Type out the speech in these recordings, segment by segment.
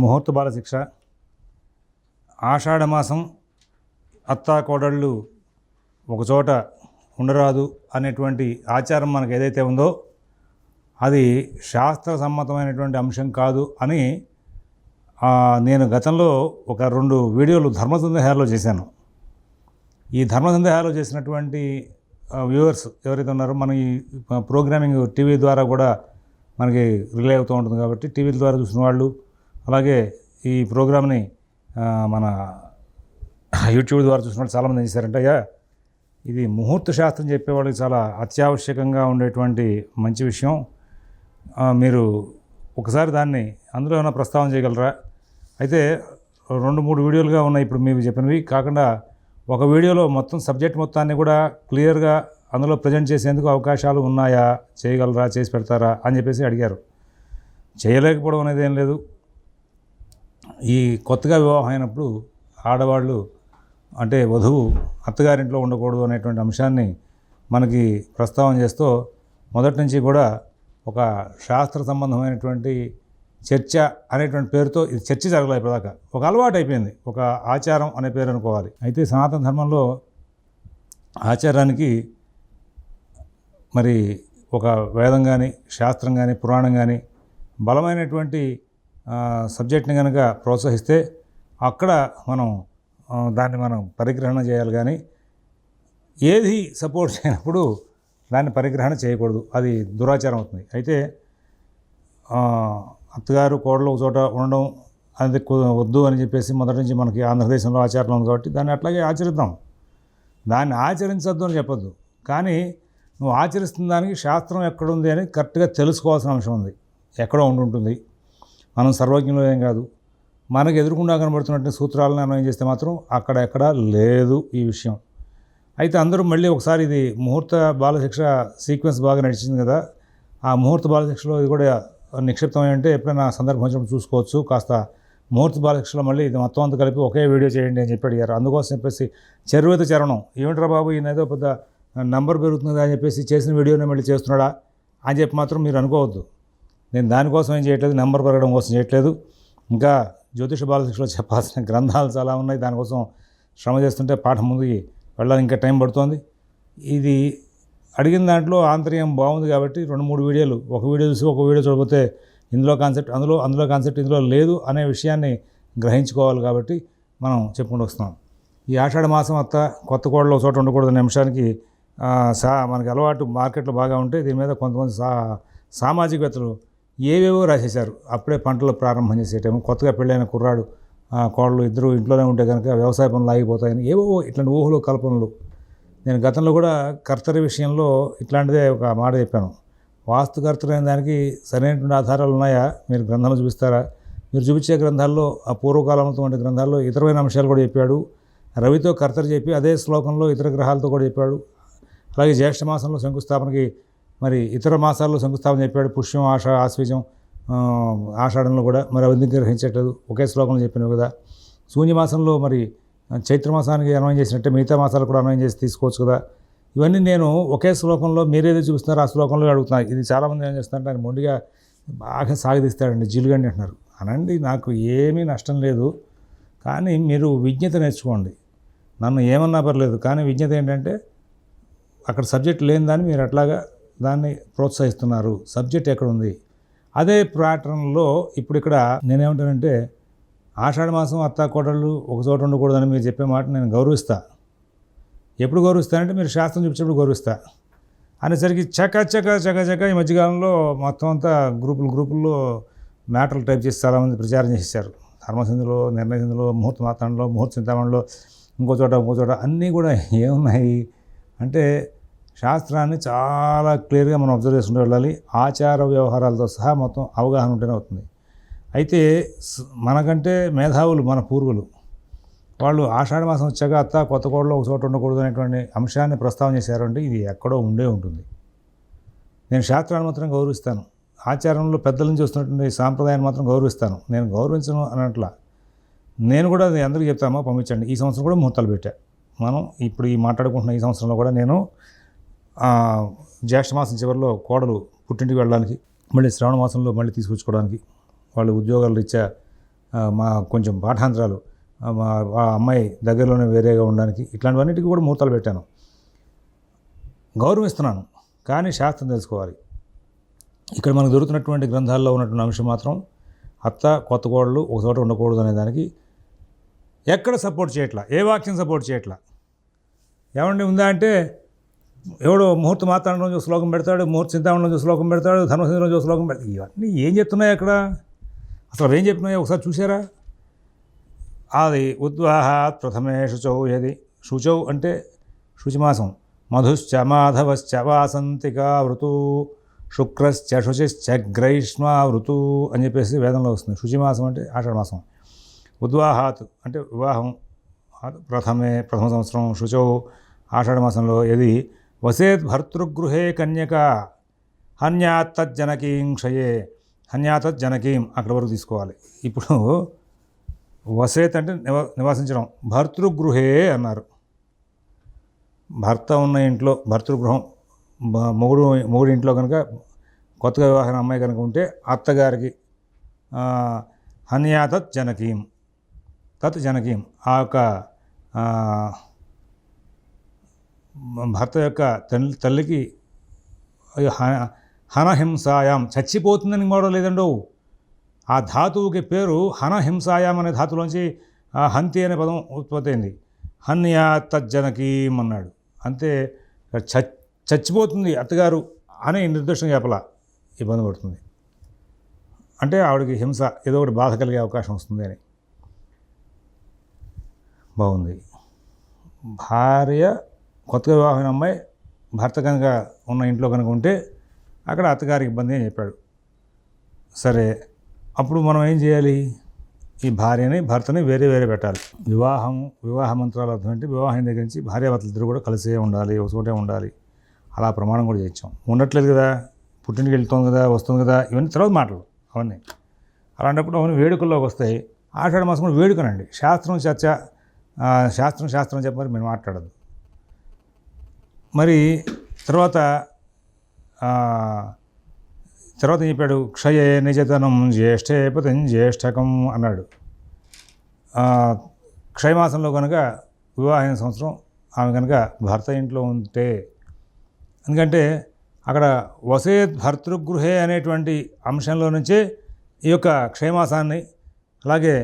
ముహూర్త బాల శిక్ష. ఆషాఢ మాసం అత్తా కోడళ్ళు ఒకచోట ఉండరాదు అనేటువంటి ఆచారం మనకు ఏదైతే ఉందో అది శాస్త్ర సమ్మతమైనటువంటి అంశం కాదు అని నేను గతంలో ఒక రెండు వీడియోలు ధర్మ సందేహాల్లో చేశాను. ఈ ధర్మ సందేహాలు చేసినటువంటి వ్యూవర్స్ ఎవరైతే ఉన్నారో మన ఈ ప్రోగ్రామింగ్ టీవీ ద్వారా కూడా మనకి రిలే అవుతూ ఉంటుంది కాబట్టి టీవీల ద్వారా చూసిన వాళ్ళు అలాగే ఈ ప్రోగ్రామ్ని మన యూట్యూబ్ ద్వారా చూసిన వాళ్ళు చాలామంది ఏం చేశారంటే అయ్యా ఇది ముహూర్త శాస్త్రం చెప్పేవాళ్ళకి చాలా అత్యావశ్యకంగా ఉండేటువంటి మంచి విషయం. మీరు ఒకసారి దాన్ని అందులో ఏమైనా ప్రస్తావన చేయగలరా? అయితే రెండు మూడు వీడియోలుగా ఉన్నాయి ఇప్పుడు మీకు చెప్పినవి. కాకుండా ఒక వీడియోలో మొత్తం సబ్జెక్ట్ మొత్తాన్ని కూడా క్లియర్గా అందులో ప్రజెంట్ చేసేందుకు అవకాశాలు ఉన్నాయా? చేయగలరా? చేసి పెడతారా? అని చెప్పేసి అడిగారు. చేయలేకపోవడం అనేది ఏం లేదు. ఈ కొత్తగా వివాహం అయినప్పుడు ఆడవాళ్ళు అంటే వధువు అత్తగారింట్లో ఉండకూడదు అనేటువంటి అంశాన్ని మనకి ప్రస్తావన చేస్తూ మొదటి నుంచి కూడా ఒక శాస్త్ర సంబంధమైనటువంటి చర్చ అనేటువంటి పేరుతో ఇది చర్చ జరగలేదు ఇప్పటిదాకా. ఒక అలవాటు అయిపోయింది. ఒక ఆచారం అనే పేరు అనుకోవాలి. అయితే సనాతన ధర్మంలో ఆచారానికి మరి ఒక వేదం కానీ శాస్త్రం కానీ పురాణం కానీ బలమైనటువంటి సబ్జెక్ట్ని కనుక ప్రోత్సహిస్తే అక్కడ మనం దాన్ని మనం పరిగ్రహణ చేయాలి కానీ ఏది సపోర్ట్ చేయనప్పుడు దాన్ని పరిగ్రహణ చేయకూడదు. అది దురాచారం అవుతుంది. అయితే అత్తగారు కోడలు ఒక చోట ఉండడం అది వద్దు అని చెప్పేసి మొదటి నుంచి మనకి ఆంధ్రదేశంలో ఆచారం ఉంది కాబట్టి దాన్ని అట్లాగే ఆచరిద్దాం. దాన్ని ఆచరించద్దు అని చెప్పొద్దు. కానీ నువ్వు ఆచరిస్తున్న దానికి శాస్త్రం ఎక్కడుంది అని కరెక్ట్గా తెలుసుకోవాల్సిన అంశం ఉంది. ఎక్కడో ఉండి ఉంటుంది మనం సర్వజ్ఞులు ఏం కాదు. మనకు ఎదురుకుండా కనబడుతున్నటువంటి సూత్రాలను అన్వయం చేస్తే మాత్రం అక్కడ ఎక్కడ లేదు ఈ విషయం. అయితే అందరూ మళ్ళీ ఒకసారి ఇది ముహూర్త బాలశిక్ష సీక్వెన్స్ బాగా నడిచింది కదా. ఆ ముహూర్త బాలశిక్షలో ఇది కూడా నిక్షిప్తమై ఉంటే ఎప్పుడైనా సందర్భం వచ్చినప్పుడు చూసుకోవచ్చు. కాస్త ముహూర్త బాలశిక్షలో మళ్ళీ ఇది మొత్తం అంతా కలిపి ఒకే వీడియో చేయండి అని చెప్పి అడిగారు. అందుకోసం చెప్పేసి చెరువేత చరణం ఏమిట్రా బాబు ఈయన ఏదో పెద్ద నంబర్ పెరుగుతుంది అని చెప్పేసి చేసిన వీడియోనే మళ్ళీ చేస్తున్నాడా అని చెప్పి మాత్రం మీరు అనుకోవద్దు. నేను దానికోసం ఏం చేయట్లేదు నెంబర్ పెరగడం కోసం చేయట్లేదు. ఇంకా జ్యోతిష బాలశిక్షలో చెప్పాల్సిన గ్రంథాలు చాలా ఉన్నాయి. దానికోసం శ్రమ చేస్తుంటే పాఠం ముందుకి వెళ్ళాలి. ఇంకా టైం పడుతోంది. ఇది అడిగిన దాంట్లో ఆంతర్యం బాగుంది కాబట్టి రెండు మూడు వీడియోలు ఒక వీడియో చూసి ఒక వీడియో చూడకపోతే ఇందులో కాన్సెప్ట్ అందులో అందులో కాన్సెప్ట్ ఇందులో లేదు అనే విషయాన్ని గ్రహించుకోవాలి కాబట్టి మనం చెప్పుకుంటూ వస్తున్నాం. ఈ ఆషాఢ మాసం అత్త కొత్త కోడలో ఒక చోట ఉండకూడదు అనే అంశానికి సా మనకి అలవాటు మార్కెట్లో బాగా ఉంటే దీని మీద కొంతమంది సా సామాజికవేత్తలు ఏవేవో రాసేశారు. అప్పుడే పంటలు ప్రారంభం చేసేటేమో కొత్తగా పెళ్ళైన కుర్రాడు ఆ, కోడలు ఇద్దరు ఇంట్లోనే ఉంటే కనుక వ్యవసాయ పనులు ఆగిపోతాయని ఏవో ఇట్లాంటి ఊహలు కల్పనలు. నేను గతంలో కూడా కర్తరి విషయంలో ఇట్లాంటిదే ఒక మాట చెప్పాను. వాస్తు కర్తరైన దానికి సరైనటువంటి ఆధారాలు ఉన్నాయా? మీరు గ్రంథాలు చూపిస్తారా? మీరు చూపించే గ్రంథాల్లో ఆ పూర్వకాలంతో వంటి గ్రంథాల్లో ఇతరమైన అంశాలు కూడా చెప్పాడు. రవితో కర్తరి చెప్పి అదే శ్లోకంలో ఇతర గ్రహాలతో కూడా చెప్పాడు. అలాగే జ్యేష్ఠ మాసంలో శంకుస్థాపనకి మరి ఇతర మాసాల్లో శంకుస్థాపన చెప్పాడు పుష్యం ఆష ఆశ్వజం ఆషాఢంలో కూడా మరి అవన్నీ గ్రహించట్లేదు. ఒకే శ్లోకంలో చెప్పినవి కదా. శూన్యమాసంలో మరి చైత్రమాసానికి అన్వయం చేసినట్టే మిగతా మాసాలు కూడా అన్వయం చేసి తీసుకోవచ్చు కదా. ఇవన్నీ నేను ఒకే శ్లోకంలో మీరేదో చూపిస్తున్నారో ఆ శ్లోకంలో అడుగుతున్నా ఇది చాలామంది ఏం చేస్తున్నారంటే ఆయన మొండిగా బాగా సాగదీస్తాడండి జిలుగండి అంటున్నారు. అనండి నాకు ఏమీ నష్టం లేదు కానీ మీరు విజ్ఞత నేర్చుకోండి. నన్ను ఏమన్నా పర్లేదు కానీ విజ్ఞత ఏంటంటే అక్కడ సబ్జెక్ట్ లేని దాన్ని మీరు అట్లాగా దాన్ని ప్రోత్సహిస్తున్నారు. సబ్జెక్ట్ ఎక్కడ ఉంది అదే ప్యాటర్న్లో ఇప్పుడు ఇక్కడ నేనేమంటానంటే ఆషాఢ మాసం అత్త కోడళ్ళు ఒక చోట ఉండకూడదని మీరు చెప్పే మాట నేను గౌరవిస్తా. ఎప్పుడు గౌరవిస్తానంటే మీరు శాస్త్రం చూపించినప్పుడు గౌరవిస్తా. అనేసరికి చక చక చక చక ఈ మధ్యకాలంలో మొత్తం అంతా గ్రూపులు గ్రూపుల్లో మ్యాటర్లు టైప్ చేసి చాలామంది ప్రచారం చేశారు ధర్మసింధులో నిర్ణయసింధులో ముహూర్త మాతంలో ముహూర్త చింతామణిలో ఇంకో చోట ఇంకో చోట అన్నీ కూడా ఏమున్నాయి? అంటే శాస్త్రాన్ని చాలా క్లియర్గా మనం అబ్జర్వ్ చేసుకుంటూ వెళ్ళాలి. ఆచార వ్యవహారాలతో సహా మొత్తం అవగాహన ఉంటేనే అవుతుంది. అయితే మనకంటే మేధావులు మన పూర్వులు వాళ్ళు ఆషాఢ మాసం వచ్చాక అత్త కొత్త కోడలో ఒక చోట ఉండకూడదు అనేటువంటి అంశాన్ని ప్రస్తావన చేశారంటే ఇది ఎక్కడో ఉండే ఉంటుంది. నేను శాస్త్రాన్ని మాత్రం గౌరవిస్తాను. ఆచారంలో పెద్దల నుంచి వస్తున్నటువంటి సాంప్రదాయాన్ని మాత్రం గౌరవిస్తాను. నేను గౌరవించను అన్నట్ల నేను కూడా అది అందరికీ చెప్తామో పంపించండి. ఈ సంవత్సరం కూడా ముహూర్తాలు పెట్టా. మనం ఇప్పుడు ఈ మాట్లాడుకుంటున్న ఈ సంవత్సరంలో కూడా నేను జ్యేష్ఠమాసం జ్యేష్ఠ మాసం చివరిలో కోడలు పుట్టింటికి వెళ్ళడానికి మళ్ళీ శ్రావణ మాసంలో మళ్ళీ తీసుకొచ్చుకోవడానికి వాళ్ళు ఉద్యోగాలు రీత్యా మా కొంచెం పాఠాంతరాలు మా ఆ అమ్మాయి దగ్గరలోనే వేరేగా ఉండడానికి ఇట్లాంటివన్నిటికీ కూడా ముహూర్తాలు పెట్టాను. గౌరవిస్తున్నాను కానీ శాస్త్రం తెలుసుకోవాలి. ఇక్కడ మనకు దొరుకుతున్నటువంటి గ్రంథాల్లో ఉన్నటువంటి అంశం మాత్రం అత్త కొత్త కోడలు ఒక చోట ఉండకూడదు అనే దానికి ఎక్కడ సపోర్ట్ చేయట్లా ఏ వాక్యం సపోర్ట్ చేయట్లా? ఏమండి ఉందా అంటే ఎవడో ముహూర్త మాత్రం రోజు శ్లోకం పెడతాడు ముహూర్త చింతామణి శ్లోకం పెడతాడు ధర్మసింధంలో శ్లోకం పెడతాడు. ఇవన్నీ ఏం చెప్తున్నాయి అక్కడ? అసలు అవి ఏం చెప్తున్నాయో? ఒకసారి చూసారా అది ఉద్వాహాత్ ప్రథమే శుచౌ యది. శుచౌ అంటే శుచిమాసం మధుశ్చ మాధవశ్చ వాసంతికా వృతు శుక్రశ్చ శుచిశ్చ గ్రైష్మా వృతు అని చెప్పేసి వేదంలో వస్తుంది. శుచిమాసం అంటే ఆషాఢమాసం. ఉద్వాహాత్ అంటే వివాహం. ప్రథమే ప్రథమ సంవత్సరం శుచౌ ఆషాఢమాసంలో ఏది వసేత్ భర్తృగృహే కన్యక. హన్యాతజ్జనకీం క్షయే. హన్యాతజ్జనకీం అక్కడ వరకు తీసుకోవాలి. ఇప్పుడు వసేత్ అంటే నివా నివాసించడం. భర్తృగృహే అన్నారు. భర్త ఉన్న ఇంట్లో భర్తృగృహం మొగుడు మొగుడు ఇంట్లో కనుక కొత్తగా వివాహం అమ్మాయి కనుక ఉంటే అత్తగారికి హన్యాతత్ జనకీం తత్ జనకీం ఆ యొక్క భర్త యొక్క తల్లి తల్లికి హ- హనహింసాయాం. చచ్చిపోతుందని కూడా లేదండో. ఆ ధాతువుకి పేరు హనహింసాయాం అనే ధాతులోంచి హంతి అనే పదం ఉత్పత్తి అయింది హన్యా తజ్జనకీం అన్నాడు అంతే చ చచ్చిపోతుంది అత్తగారు అని నిర్దిష్టంగా చెప్పల. ఇబ్బంది పడుతుంది. అంటే ఆవిడకి హింస ఏదో ఒకటి బాధ కలిగే అవకాశం వస్తుంది అని. బాగుంది. భార్య కొత్తగా వివాహమైన అమ్మాయి భర్త కనుక ఉన్న ఇంట్లో కనుక ఉంటే అక్కడ అత్తగారికి ఇబ్బంది అని చెప్పాడు. సరే అప్పుడు మనం ఏం చేయాలి? ఈ భార్యని భర్తని వేరే వేరే పెట్టాలి. వివాహం వివాహ మంత్రాలు అర్థం అంటే వివాహం దగ్గర నుంచి భార్యాభర్తలు ఇద్దరు కూడా కలిసే ఉండాలి ఒక చోటే ఉండాలి. అలా ప్రమాణం కూడా చేయించాం. ఉండట్లేదు కదా? పుట్టింటికి వెళ్తుంది కదా? వస్తుంది కదా? ఇవన్నీ తర్వాత మాటలు అవన్నీ. అలాంటప్పుడు అవన్నీ వేడుకల్లోకి వస్తాయి. ఆషాఢ మాసం కూడా వేడుకనండి. శాస్త్రం చర్చ శాస్త్రం శాస్త్రం చెప్పమని మేము మాట్లాడదు మరి తర్వాత తర్వాత ఏం చెప్పాడు? క్షయే నిజతనం జ్యేష్ఠే పతం జ్యేష్ఠకం అన్నాడు. క్షయమాసంలో కనుక వివాహమైన సంవత్సరం ఆమె కనుక భర్త ఇంట్లో ఉంటే ఎందుకంటే అక్కడ వసేత్ భర్తృగృహే అనేటువంటి అంశంలో నుంచే ఈ యొక్క క్షయమాసాన్ని అలాగే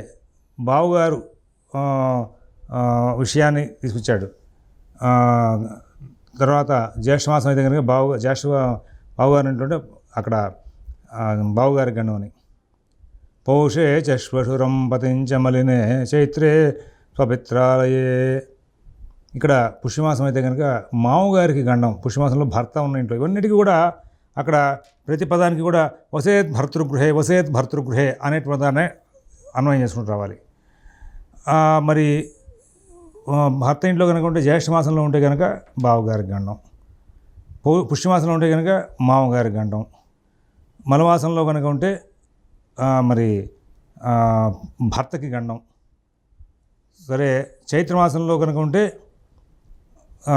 బావుగారు విషయాన్ని తీసుకొచ్చాడు. తర్వాత జ్యేష్ఠమాసం అయితే కనుక బావు జ్యేష్ఠ బావుగారు అంటుంటే అక్కడ బావుగారి గండం అని పౌషే చశ్వశురం పతించమలినే చైత్రే స్వపిత్రాలయే. ఇక్కడ పుష్యమాసం అయితే కనుక మామగారికి గండం పుష్యమాసంలో భర్త ఉన్న ఇంట్లో ఇవన్నిటికీ కూడా అక్కడ ప్రతి పదానికి కూడా వసేత్ భర్తృగృహే వసేత్ భర్తృగృహే అనే పదాన్ని అన్వయం చేసుకుంటూ రావాలి. మరి భర్త ఇంట్లో కనుక ఉంటే జ్యేష్ఠ మాసంలో ఉంటే కనుక బావగారికి గండం. పు- పుష్యమాసంలో ఉంటే కనుక మామగారికి గండం. మలమాసంలో కనుక ఉంటే మరి భర్తకి గండం. సరే చైత్రమాసంలో కనుక ఉంటే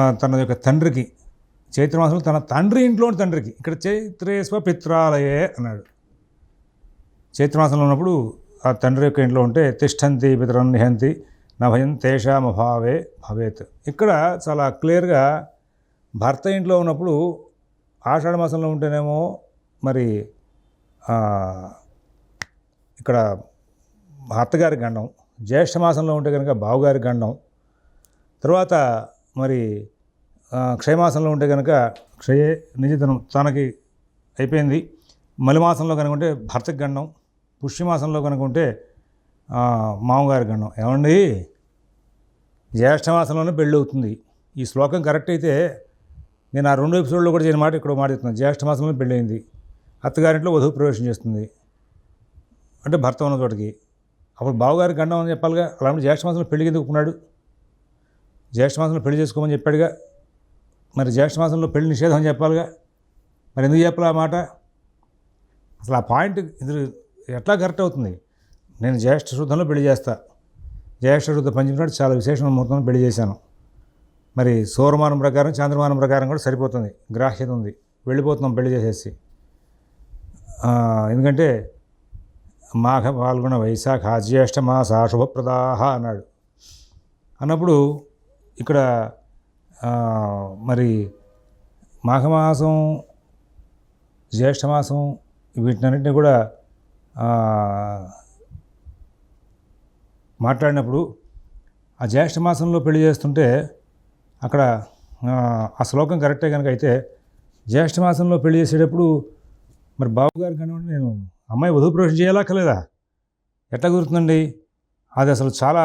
తన యొక్క తండ్రికి చైత్రమాసంలో తన తండ్రి ఇంట్లోని తండ్రికి ఇక్కడ చైత్రేశ్వ పిత్రాలయే అన్నాడు. చైత్రమాసంలో ఉన్నప్పుడు ఆ తండ్రి యొక్క ఇంట్లో ఉంటే తిష్టంతి పితరం నిహంతి నా భయం తేషామభావే భవేత్. ఇక్కడ చాలా క్లియర్గా భర్త ఇంట్లో ఉన్నప్పుడు ఆషాఢ మాసంలో ఉంటేనేమో మరి ఇక్కడ అత్తగారి గండం జ్యేష్ఠ మాసంలో ఉంటే కనుక బావుగారి గండం తర్వాత మరి క్షయమాసంలో ఉంటే కనుక క్షయే నిజతనం తనకి అయిపోయింది. మలిమాసంలో కనుక ఉంటే భర్తకి గండం పుష్యమాసంలో కనుక ఉంటే మామగారి గండం. ఏమండి? జ్యేష్ఠమాసంలోనే పెళ్ళి అవుతుంది. ఈ శ్లోకం కరెక్ట్ అయితే నేను ఆ రెండు ఎపిసోడ్లో కూడా చేయని మాట ఇక్కడ మాట చెప్తున్నాను జ్యేష్ఠమాసంలో పెళ్ళి అయింది. అత్తగారింట్లో వధువు ప్రవేశం చేస్తుంది. అంటే భర్త ఉన్న చోటకి. అప్పుడు బావగారి గండం అని చెప్పాలిగా. అలాంటి జ్యేష్ఠమాసంలో పెళ్ళికి ఎందుకు జ్యేష్ఠమాసంలో పెళ్ళి చేసుకోమని చెప్పాడుగా. మరి జ్యేష్ఠమాసంలో పెళ్ళి నిషేధం అని చెప్పాలిగా. మరి ఎందుకు చెప్పాలి ఆ మాట? అసలు ఆ పాయింట్ ఇది ఎట్లా కరెక్ట్ అవుతుంది? నేను జ్యేష్ఠ శుద్ధంలో పెళ్ళి చేస్తా. జ్యేష్ఠ శుద్ధ పంచమి నాడు చాలా విశేషమైన ముహూర్తంలో పెళ్ళి చేశాను. మరి సౌరమానం ప్రకారం చంద్రమానం ప్రకారం కూడా సరిపోతుంది. గ్రాహ్యత ఉంది. వెళ్ళిపోతున్నాం పెళ్ళి చేసేసి. ఎందుకంటే మాఘ పాల్గొన వైశాఖ జ్యేష్ఠ మాస శుభప్రదాహ అన్నాడు. అన్నప్పుడు ఇక్కడ మరి మాఘమాసం జ్యేష్ఠమాసం వీటినన్నింటినీ కూడా మాట్లాడినప్పుడు ఆ జ్యేష్ఠ మాసంలో పెళ్ళి చేస్తుంటే అక్కడ ఆ, శ్లోకం కరెక్టే కనుక అయితే జ్యేష్ఠ మాసంలో పెళ్ళి చేసేటప్పుడు మరి బాబుగారు కనివ్వండి నేను అమ్మాయి వధువు ప్రవేశం చేయాలక్కలేదా ఎట్లా కుదురుతుందండి? అది అసలు చాలా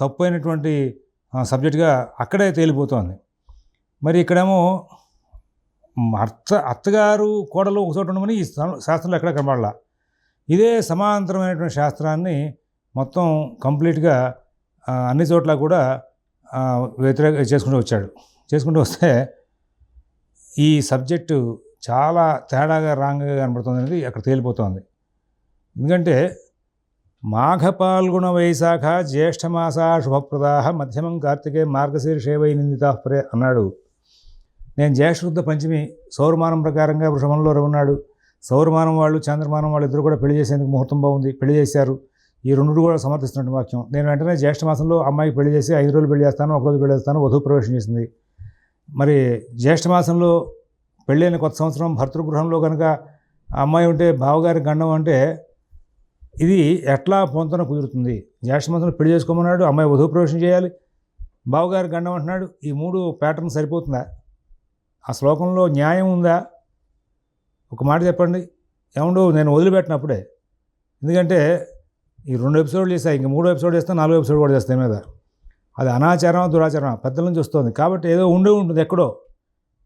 తప్పు అయినటువంటి సబ్జెక్ట్గా అక్కడే తేలిపోతోంది. మరి ఇక్కడేమో అత్త అత్తగారు కోడలు ఒక చోట ఉండమని ఈ శాస్త్రంలో ఎక్కడ కనబడాల. ఇదే సమాంతరమైనటువంటి శాస్త్రాన్ని మొత్తం కంప్లీట్గా అన్ని చోట్ల కూడా వ్యతిరేక చేసుకుంటూ వచ్చాడు. చేసుకుంటూ వస్తే ఈ సబ్జెక్టు చాలా తేడాగా రాంగ్గా కనబడుతుంది అనేది అక్కడ తేలిపోతుంది. ఎందుకంటే మాఘ పాల్గొన వైశాఖ జ్యేష్ఠమాస శుభప్రదాహ మధ్యమం కార్తికే మార్గశీర్షేవై నిందితాపరే అన్నాడు. నేను జ్యేష్ఠశుద్ధ పంచమి సౌరమానం ప్రకారంగా వృషభంలో ఉన్నాడు సౌరమానం వాళ్ళు చంద్రమానం వాళ్ళు ఇద్దరు కూడా పెళ్ళి చేసేందుకు ముహూర్తం బాగుంది. పెళ్ళి చేశారు. ఈ రెండు కూడా సమర్థిస్తున్నట్టు వాక్యం. నేను వెంటనే జ్యేష్ఠ మాసంలో అమ్మాయికి పెళ్ళి చేసి ఐదు రోజులు పెళ్ళి చేస్తాను ఒక రోజు పెళ్ళి చేస్తాను వధువు ప్రవేశం చేసింది. మరి జ్యేష్ఠ మాసంలో పెళ్ళైన కొత్త సంవత్సరం భర్తృగృహంలో కనుక ఆ అమ్మాయి ఉంటే బావగారి గండం అంటే ఇది ఎట్లా పొంతన కుదురుతుంది? జ్యేష్ఠ మాసంలో పెళ్ళి చేసుకోమన్నాడు అమ్మాయి వధువు ప్రవేశం చేయాలి బావగారి గండం అంటున్నాడు ఈ మూడు ప్యాటర్న్ సరిపోతుందా? ఆ శ్లోకంలో న్యాయం ఉందా? ఒక మాట చెప్పండి. ఏమండు నేను వదిలిపెట్టినప్పుడే ఎందుకంటే ఈ రెండు ఎపిసోడ్లు చేస్తా ఇంక మూడో ఎపిసోడ్ చేస్తే నాలుగో ఎపిసోడ్ కూడా చేస్తాయి మీద. అది అనాచారం దురాచారం పెద్దల నుంచి వస్తుంది. కాబట్టి ఏదో ఉండే ఉంటుంది ఎక్కడో.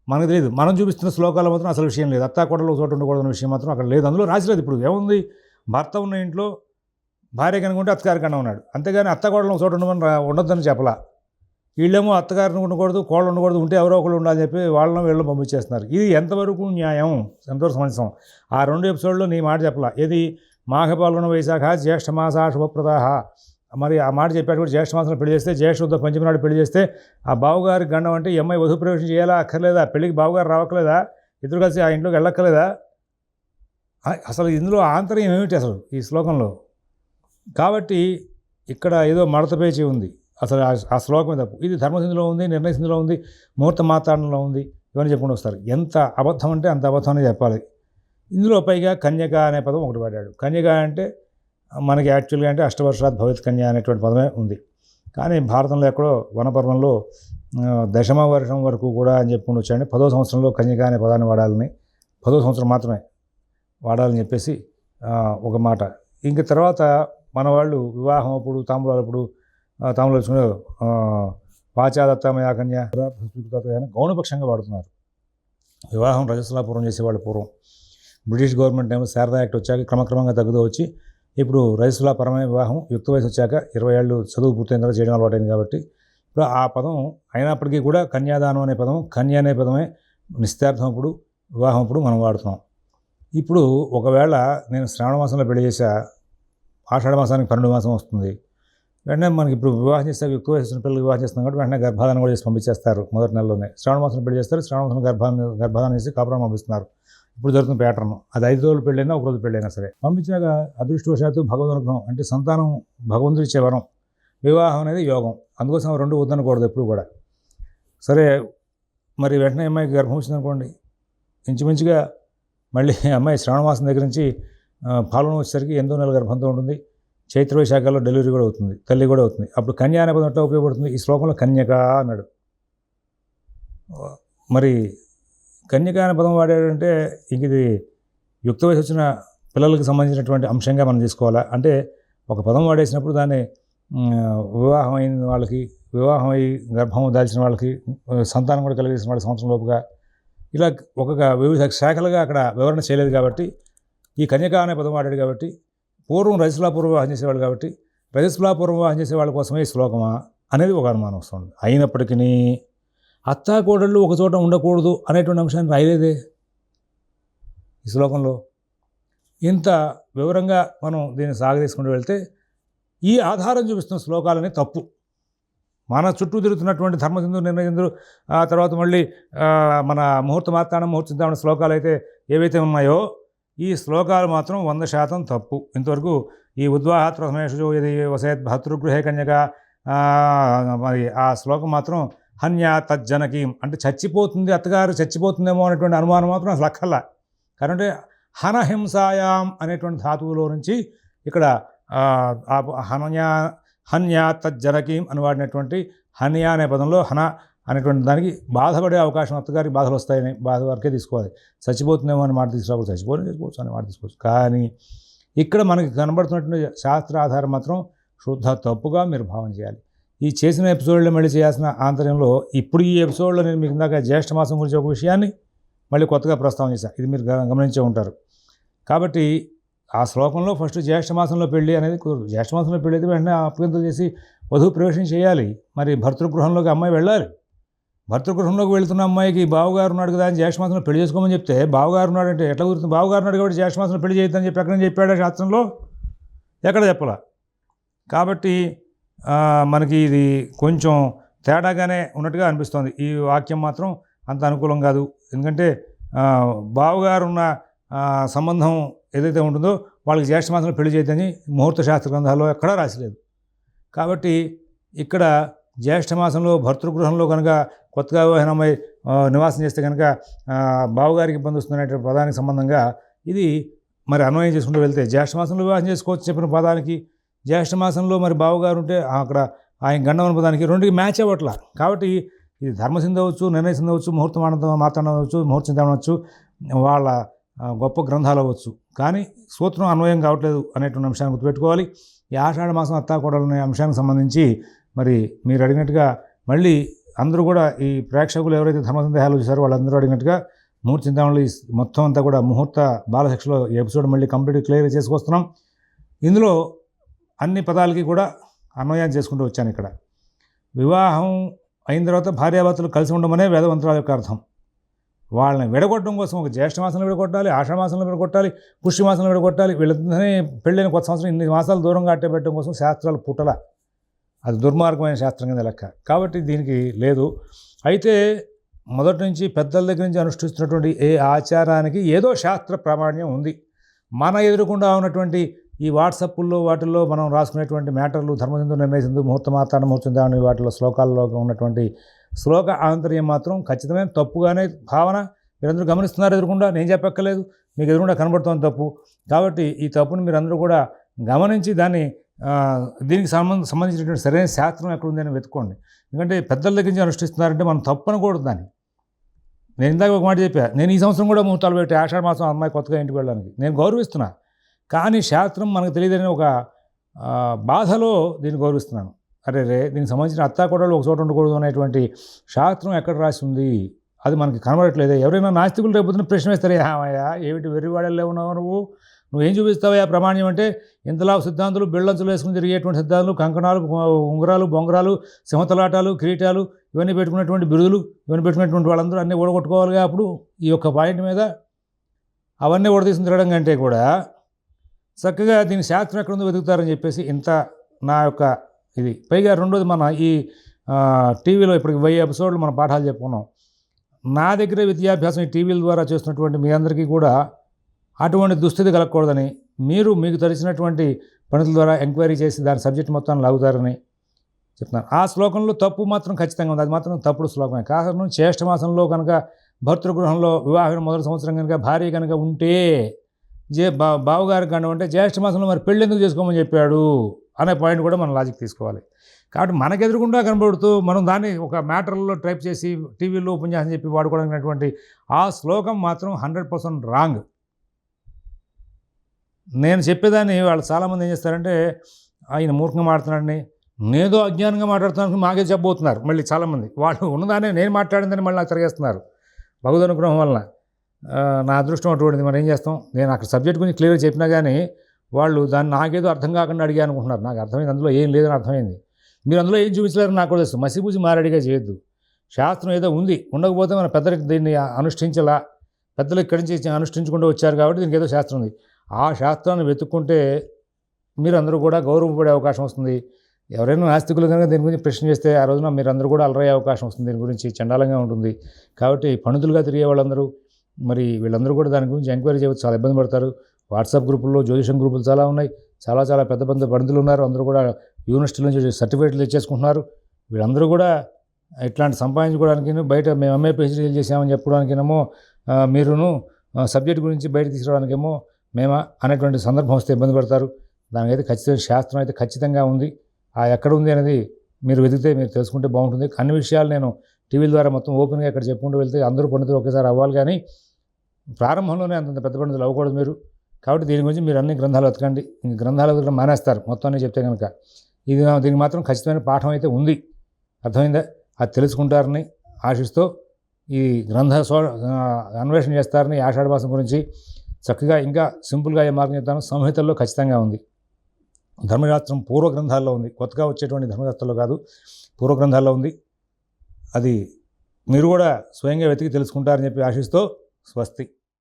మనకు తెలియదు. మనం చూపిస్తున్న శ్లోకాలు మాత్రం అసలు విషయం లేదు. అత్తాకోటలో చోటు ఉండకూడదన్న విషయం మాత్రం అక్కడ లేదు. అందులో రాసిలేదు ఇప్పుడు. ఏముంది? భర్త ఉన్న ఇంట్లో భార్య కనుకుంటే అత్తగారి కన్నా ఉన్నాడు. అంతేగాని అత్త చోటు ఉండమని ఉండొద్దని చెప్పలా. వీళ్ళేమో అత్తగారిని ఉండకూడదు కోళ్ళు ఉండకూడదు ఉంటే ఎవరో ఒకళ్ళు ఉండాలని చెప్పి వాళ్ళని వీళ్ళని పంపించేస్తున్నారు. ఇది ఎంతవరకు న్యాయం? ఎంతవరకు సమంజసం? ఆ రెండు ఎపిసోడ్లో నీ మాట చెప్పలా. ఏది? మాఘపాల్గొన వైశాఖ జ్యేష్ఠ మాస శుభప్రదాహ. మరి ఆ మాట చెప్పాడు కూడా జ్యేష్ఠమాసంలో పెళ్ళి చేస్తే జ్యేష్ఠ పంచమి నాడు పెళ్ళి చేస్తే ఆ బావగారి గండం అంటే ఈ అమ్మాయి వధు ప్రవేశం చేయాలా? అక్కర్లేదా? పెళ్ళికి బావగారు రావట్లేదా ఇద్దరు కలిసి ఆ ఇంట్లోకి వెళ్ళక్కర్లేదా? అసలు ఇందులో ఆంతర్యం ఏమిటి అసలు ఈ శ్లోకంలో? కాబట్టి ఇక్కడ ఏదో మడత పేచి ఉంది. అసలు ఆ- శ్లోకమే తప్పు. ఇది ధర్మసింధులో ఉంది నిర్ణయసింధిలో ఉంది ముహూర్త మాతాడంలో ఉంది ఇవన్నీ చెప్పుకుంటూ వస్తారు. ఎంత అబద్ధం అంటే అంత అబద్ధం చెప్పాలి. ఇందులో పైగా కన్యక అనే పదం ఒకటి వాడాడు. కన్యక అంటే మనకి యాక్చువల్గా అంటే అష్టవర్షాత్ భవిత్ కన్య అనేటువంటి పదమే ఉంది. కానీ భారతంలో ఎక్కడో వనపర్వంలో దశమ వర్షం వరకు కూడా అని చెప్పుకుని వచ్చాడు పదో సంవత్సరంలో కన్యక అనే పదాన్ని వాడాలని పదో సంవత్సరం మాత్రమే వాడాలని చెప్పేసి ఒక మాట. ఇంక తర్వాత మన వాళ్ళు వివాహం అప్పుడు తాంబూలాలు అప్పుడు ఆ, తాంబూలాలు వేసుకునే కన్య గౌణపక్షంగా వాడుతున్నారు. వివాహం రజస్వలాపూర్వం చేసేవాళ్ళు పూర్వం. బ్రిటిష్ గవర్నమెంట్ ఏమో శారదా యాక్ట్ వచ్చాక క్రమక్రమంగా తగ్గుతూ వచ్చి ఇప్పుడు రజస్వలాపరమైన వివాహం యుక్త వయసు వచ్చాక ఇరవై ఏళ్ళు చదువు పూర్తయిన తర్వాత చేయడం అలవాటైంది కాబట్టి ఇప్పుడు ఆ పదం అయినప్పటికీ కూడా కన్యాదానం అనే పదం కన్య అనే పదమే నిశ్చార్థం అప్పుడు వివాహం అప్పుడు మనం వాడుతున్నాం. ఇప్పుడు ఒకవేళ నేను శ్రావణ మాసంలో పెళ్ళి చేశా ఆషాఢ మాసానికి పన్నెండు మాసం వస్తుంది. వెంటనే మనకి ఇప్పుడు వివాహం చేస్తే ఎక్కువ వయసు పిల్లలు వివాహం చేస్తున్నాం కాబట్టి వెంటనే గర్భాధానం కూడా చేసి పంపించేస్తారు మొదటి నెలలోనే శ్రావణ మాసం పెళ్ళి చేస్తారు. శ్రావణ మాసం గర్భాన్ని గర్భాధానం చేసి కాపురం పంపిస్తున్నారు. ఇప్పుడు జరుగుతున్న ప్యాటర్న్. అది ఐదు రోజులు పెళ్ళైనా ఒక రోజు పెళ్ళైనా సరే. పంపించాక అదృష్టవశాత్తు భగవద్ అనుగ్రహం అంటే సంతానం భగవంతుడు ఇచ్చే వరం. వివాహం అనేది యోగం. అందుకోసం రెండు వద్దనకూడదు ఎప్పుడు కూడా. సరే మరి వెంటనే అమ్మాయికి గర్భం వచ్చిందనుకోండి. ఇంచుమించుగా మళ్ళీ అమ్మాయి శ్రావణ మాసం దగ్గర నుంచి పాల్గొన పాలన వచ్చేసరికి ఎనిమిదో నెల గర్భంతో ఉంటుంది. చైత్ర వైశాఖాల్లో డెలివరీ కూడా అవుతుంది తల్లి కూడా అవుతుంది. అప్పుడు కన్యా అనే పదం ఎట్లా ఉపయోగపడుతుంది? ఈ శ్లోకంలో కన్యక అన్నాడు. మరి కన్యక అనే పదం వాడాడంటే ఇంక ఇది యుక్త వయసు వచ్చిన పిల్లలకు సంబంధించినటువంటి అంశంగా మనం తీసుకోవాలా? అంటే ఒక పదం వాడేసినప్పుడు దాన్ని వివాహం అయిన వాళ్ళకి వివాహం అయి గర్భం దాల్చిన వాళ్ళకి సంతానం కూడా కలిగేసిన వాళ్ళకి సంవత్సరం లోపుగా ఇలా ఒక్కొక్క వివిధ శాఖలుగా అక్కడ వివరణ చేయలేదు కాబట్టి ఈ కన్యక అనే పదం వాడాడు కాబట్టి పూర్వం రజస్లాపూర్వం వివాహం చేసేవాళ్ళు కాబట్టి రజస్లాపూర్వం వివాహం చేసే వాళ్ళ కోసమే ఈ శ్లోకమా అనేది ఒక అనుమానం వస్తుంది. అయినప్పటికీ అత్తాకోడళ్ళు ఒక చోట ఉండకూడదు అనేటువంటి అంశాన్ని రాయలేదే ఈ శ్లోకంలో. ఇంత వివరంగా మనం దీన్ని సాగదీసుకుంటూ వెళ్తే ఈ ఆధారం చూపిస్తున్న శ్లోకాలని తప్పు. మన చుట్టూ తిరుగుతున్నటువంటి ధర్మచంద్రుడు నిర్ణయిందులు ఆ తర్వాత మళ్ళీ మన ముహూర్త మార్తానం ముహూర్త చింతామణ శ్లోకాలు అయితే ఏవైతే ఉన్నాయో ఈ శ్లోకాలు మాత్రం వంద శాతం తప్పు. ఇంతవరకు ఈ ఉద్వాహాత్ ఇది వసేత్ భర్తృగృహే కన్యక ఆ, మరి ఆ శ్లోకం మాత్రం హన్యా తజ్జనకీం. అంటే చచ్చిపోతుంది అత్తగారు చచ్చిపోతుందేమో అనేటువంటి అనుమానం మాత్రం అసలు అక్కర్లా. కాబట్టి హనహింసాయాం అనేటువంటి ధాతువులో నుంచి ఇక్కడ ఆ, హన్యా హన్యా తజ్జనకీం అని వాడినటువంటి హన్యా అనే పదంలో హన అనేటువంటి దానికి బాధపడే అవకాశం అత్తగారికి బాధలు వస్తాయని బాధ వరకే తీసుకోవాలి. చచ్చిపోతుందేమో అని మాట తీసుకురాకూడదు. చచ్చిపోతే చచ్చిపోవచ్చు అని మాట తీసుకోవచ్చు. కానీ ఇక్కడ మనకి కనబడుతున్నటువంటి శాస్త్ర ఆధారం మాత్రం శుద్ధ తప్పుగా మీరు భావన చేయాలి. ఈ చేసిన ఎపిసోడ్లో మళ్ళీ చేయాల్సిన ఆంతర్యంలో ఇప్పుడు ఈ ఎపిసోడ్లో నేను మీకు ఇందాక జ్యేష్ఠ మాసం గురించి ఒక విషయాన్ని మళ్ళీ కొత్తగా ప్రస్తావన చేశాను ఇది మీరు గ- గమనించే ఉంటారు. కాబట్టి ఆ శ్లోకంలో ఫస్ట్ జ్యేష్ఠ మాసంలో పెళ్ళి అనేది కుదరదు. జ్యేష్ఠ మాసంలో పెళ్ళి అయితే వెంటనే అప్పగింతలు చేసి వధువు ప్రవేశం చేయాలి. మరి భర్తృగృహంలోకి అమ్మాయి వెళ్ళాలి. భర్తృగృహంలోకి వెళ్తున్న అమ్మాయికి బావగారు ఉన్నాడు కదా అని జ్యేష్ఠమాసంలో పెళ్ళి చేసుకోమని చెప్తే బావగారు ఉన్నాడు అంటే ఎట్లా కుదురుతుంది బావగారు ఉన్నాడు కాబట్టి జ్యేష్ఠమాసంలో పెళ్ళి చేయొద్దని చెప్పి ఎక్కడ చెప్పాడు? శాస్త్రంలో ఎక్కడ చెప్పలా? కాబట్టి మనకి ఇది కొంచెం తేడాగానే ఉన్నట్టుగా అనిపిస్తోంది. ఈ వాక్యం మాత్రం అంత అనుకూలం కాదు. ఎందుకంటే ఆ, బావగారు ఉన్న సంబంధం ఏదైతే ఉంటుందో వాళ్ళకి జ్యేష్ఠమాసంలో పెళ్ళి చేయొద్దని ముహూర్త శాస్త్ర గ్రంథాల్లో ఎక్కడా రాసిలేదు కాబట్టి ఇక్కడ జ్యేష్ఠ మాసంలో భర్తృగృహంలో కనుక కొత్తగా వివాహమై నివాసం చేస్తే కనుక బావగారికి ఇబ్బంది వస్తున్నటువంటి పదానికి సంబంధంగా ఇది మరి అన్వయం చేసుకుంటూ వెళ్తే జ్యేష్ఠ మాసంలో వివాహం చేసుకోవచ్చు చెప్పిన పదానికి. జ్యేష్ఠ మాసంలో మరి బావగారు ఉంటే అక్కడ ఆయన గండవన పదానికి రెండుకి మ్యాచ్ అవ్వట్లా. కాబట్టి ఇది ధర్మసింధ అవ్వచ్చు నిర్ణయ సింధ అవ్వచ్చు ముహూర్తం మాతాండం అవ్వచ్చు ముహూర్తం అవ్వచ్చు వాళ్ళ గొప్ప గ్రంథాలు అవ్వచ్చు. కానీ సూత్రం అన్వయం కావట్లేదు అనేటువంటి అంశాన్ని గుర్తుపెట్టుకోవాలి. ఈ ఆషాఢ మాసం అత్తాకోడలు అనే అంశానికి సంబంధించి మరి మీరు అడిగినట్టుగా మళ్ళీ అందరూ కూడా ఈ ప్రేక్షకులు ఎవరైతే ధర్మసందేహాలు చూసారో వాళ్ళందరూ అడిగినట్టుగా మూడు చింతామణి మొత్తం అంతా కూడా ముహూర్త బాలశిక్షలో ఎపిసోడ్ మళ్ళీ కంప్లీట్ క్లియర్ చేసుకొస్తున్నాం. ఇందులో అన్ని పదాలకి కూడా అన్వయాన్ని చేసుకుంటూ వచ్చాను ఇక్కడ. వివాహం అయిన తర్వాత భార్యాభర్తలు కలిసి ఉండమనే వేదవంతురాల యొక్క అర్థం. వాళ్ళని విడగొట్టడం కోసం ఒక జ్యేష్ఠమాసంలో విడగొట్టాలి ఆషామాసంలో విడగొట్టాలి పుష్యమాసంలో విడగొట్టాలి వీళ్ళందరినీ పెళ్ళైన కొత్త సంవత్సరం ఇన్ని మాసాలు దూరంగా అట్టబెట్టడం కోసం శాస్త్రాలు పుట్టల. అది దుర్మార్గమైన శాస్త్రం కింద లెక్క. కాబట్టి దీనికి లేదు. అయితే మొదటి నుంచి పెద్దల దగ్గర నుంచి అనుష్ఠిస్తున్నటువంటి ఏ ఆచారానికి ఏదో శాస్త్ర ప్రామాణ్యం ఉంది. మన ఎదురుకుండా ఉన్నటువంటి ఈ వాట్సాప్ల్లో వాటిల్లో మనం రాసుకునేటువంటి మ్యాటర్లు ధర్మసింధు నిర్ణయిసిందు ముహూర్తమాతాన ముహూర్తం వాటిలో శ్లోకాల్లో ఉన్నటువంటి శ్లోక ఆంతర్యం మాత్రం ఖచ్చితమైన తప్పుగానే భావన మీరందరూ గమనిస్తున్నారు ఎదురుకుండా. నేను చెప్పక్కర్లేదు. మీకు ఎదురుకుండా కనబడుతోంది తప్పు. కాబట్టి ఈ తప్పును మీరందరూ కూడా గమనించి దాన్ని దీనికి సంబంధ సంబంధించినటువంటి సరైన శాస్త్రం ఎక్కడ ఉందని వెతుక్కోండి. ఎందుకంటే పెద్దల దగ్గర నుంచి అనుష్ఠిస్తున్నారంటే మనం తప్పనకూడదు దాన్ని. నేను ఇందాక ఒక మాట చెప్పా నేను ఈ సంవత్సరం కూడా ముహూర్తాలు పెట్టి ఆషాఢ మాసం అమ్మాయి కొత్తగా ఇంటికి వెళ్ళడానికి. నేను గౌరవిస్తున్నా. కానీ శాస్త్రం మనకు తెలియదని ఒక బాధలో దీన్ని గౌరవిస్తున్నాను. అరే రే దీనికి సంబంధించిన అత్తాకోడలు ఒక చోట ఉండకూడదు అనేటువంటి శాస్త్రం ఎక్కడ రాసి ఉంది? అది మనకి కనబడట్లేదు. ఎవరైనా నాస్తికులు రేపు ప్రశ్న వేస్తారే ఏమయ్యా ఏమిటి వెర్రివాడల్లో ఉన్నావు నువ్వు? నువ్వేం చూపిస్తావయ్యా ప్రమాణ్యం అంటే ఇంతలా సిద్ధాంతులు బిళ్ళంచులు వేసుకుని తిరిగేటువంటి సిద్ధాంతులు కంకణాలు ఉంగరాలు బొంగరాలు సింహతలాటాలు కిరీటాలు ఇవన్నీ పెట్టుకున్నటువంటి బిరుదులు ఇవన్నీ పెట్టుకున్నటువంటి వాళ్ళందరూ అన్నీ ఓడగొట్టుకోవాలిగా అప్పుడు ఈ యొక్క పాయింట్ మీద? అవన్నీ ఓడదీసిన తిరగడం కంటే కూడా చక్కగా దీని శాస్త్రం ఎక్కడుందో వెతుకుతారని చెప్పేసి ఇంత నా యొక్క ఇది. పైగా రెండోది మన ఈ టీవీలో ఇప్పటికి వెయ్యి ఎపిసోడ్లు మన పాఠాలు చెప్పుకున్నాం. నా దగ్గర విద్యాభ్యాసం ఈ టీవీల ద్వారా చేస్తున్నటువంటి మీ అందరికీ కూడా అటువంటి దుస్థితి కలగకూడదని మీరు మీకు తెలిసినటువంటి పనుల ద్వారా ఎంక్వైరీ చేసి దాని సబ్జెక్ట్ మొత్తాన్ని లాగుతారని చెప్తున్నారు. ఆ శ్లోకంలో తప్పు మాత్రం ఖచ్చితంగా ఉంది. అది మాత్రం తప్పుడు శ్లోకమే. కారణం జ్యేష్ఠ మాసంలో కనుక భర్తృగృహంలో వివాహం మొదటి సంవత్సరం కనుక భార్య కనుక ఉంటే జే బా బావగారి కనుక జ్యేష్ఠ మాసంలో మరి పెళ్ళి ఎందుకు చేసుకోమని చెప్పాడు అనే పాయింట్ కూడా మనం లాజిక్ తీసుకోవాలి. కాబట్టి మనకు ఎదురుకుండా కనబడుతూ మనం దాన్ని ఒక మ్యాటర్లో టైప్ చేసి టీవీలో ఉపన్యాసం చెప్పి వాడుకోవడానికి ఆ శ్లోకం మాత్రం హండ్రెడ్ పర్సెంట్ రాంగ్. నేను చెప్పేదాన్ని వాళ్ళు చాలామంది ఏం చేస్తారంటే ఆయన మూర్ఖంగా మాట్లాడుతున్నాడని నేదో అజ్ఞానంగా మాట్లాడుతున్నాను మాకే చెప్పబోతున్నారు. మళ్ళీ చాలామంది. వాళ్ళు ఉన్నదాన్ని నేను మాట్లాడిందని మళ్ళీ నాకు తిరిగేస్తున్నారు. భగవద్ అనుగ్రహం వలన. నా అదృష్టం అటువంటిది మరి ఏం చేస్తాం? నేను అక్కడ సబ్జెక్ట్ గురించి క్లియర్గా చెప్పినా కానీ వాళ్ళు దాన్ని నాకేదో అర్థం కాకుండా అడిగా అనుకుంటున్నారు. నాకు అర్థమైంది. అందులో ఏం లేదని అర్థమైంది. మీరు అందులో ఏం చూపించలేరు నాకు కూడా తెలుసు. మసిపూసి మారడిగా చేయొద్దు. శాస్త్రం ఏదో ఉంది. ఉండకపోతే మన పెద్దలకి దీన్ని అనుష్ఠించలా. పెద్దలు ఇక్కడి నుంచి అనుష్ఠించుకుంటూ వచ్చారు కాబట్టి దీనికి ఏదో శాస్త్రం ఉంది. ఆ శాస్త్రాన్ని వెతుక్కుంటే మీరందరూ కూడా గౌరవపడే అవకాశం వస్తుంది. ఎవరైనా నాస్తికులు కనుక దీని గురించి ప్రశ్న చేస్తే ఆ రోజున మీరందరూ కూడా అలరయ్యే అవకాశం వస్తుంది. దీని గురించి చండాలంగా ఉంటుంది. కాబట్టి పండితులుగా తిరిగే వాళ్ళందరూ మరి వీళ్ళందరూ కూడా దాని గురించి ఎంక్వైరీ చేయవచ్చు. చాలా ఇబ్బంది పడతారు. వాట్సాప్ గ్రూపుల్లో జ్యోతిషం గ్రూపులు చాలా ఉన్నాయి. చాలా చాలా పెద్ద పెద్ద పండితులు ఉన్నారు. అందరూ కూడా యూనివర్సిటీ నుంచి సర్టిఫికేట్లు తెచ్చేసుకుంటున్నారు. వీళ్ళందరూ కూడా ఇట్లాంటి సంపాదించుకోవడానికి బయట మేము ఎంఏ పిహెచ్డీలు చేసామని చెప్పడానికేమో మీరును సబ్జెక్ట్ గురించి బయట తీసుకోవడానికేమో మేమా అనేటువంటి సందర్భం వస్తే ఇబ్బంది పడతారు. దానికైతే ఖచ్చితంగా శాస్త్రం అయితే ఖచ్చితంగా ఉంది. ఆ ఎక్కడ ఉంది అనేది మీరు వెతికితే మీరు తెలుసుకుంటే బాగుంటుంది. అన్ని విషయాలు నేను టీవీల ద్వారా మొత్తం ఓపెన్గా ఇక్కడ చెప్పుకుంటూ వెళ్తే అందరూ పండితులు ఒకేసారి అవ్వాలి కానీ ప్రారంభంలోనే అంతంత పెద్ద పండితులు అవ్వకూడదు మీరు. కాబట్టి దీని గురించి మీరు అన్ని గ్రంథాలు వెతకండి. ఇంక గ్రంథాలు వెతకడం మానేస్తారు. మొత్తం అన్ని చెప్తే కనుక ఇది దీనికి మాత్రం ఖచ్చితమైన పాఠం అయితే ఉంది. అర్థమైందా? అది తెలుసుకుంటారని ఆశిస్తూ ఈ గ్రంథ సో అన్వేషణ చేస్తారని ఆషాఢమాసం గురించి చక్కగా ఇంకా సింపుల్గా ఏ మార్గం సంహితల్లో ఖచ్చితంగా ఉంది. ధర్మశాస్త్రం పూర్వ గ్రంథాల్లో ఉంది. కొత్తగా వచ్చేటువంటి ధర్మశాస్త్రంలో కాదు. పూర్వ గ్రంథాల్లో ఉంది. అది మీరు కూడా స్వయంగా వెతికి తెలుసుకుంటారని చెప్పి ఆశిస్తూ స్వస్తి.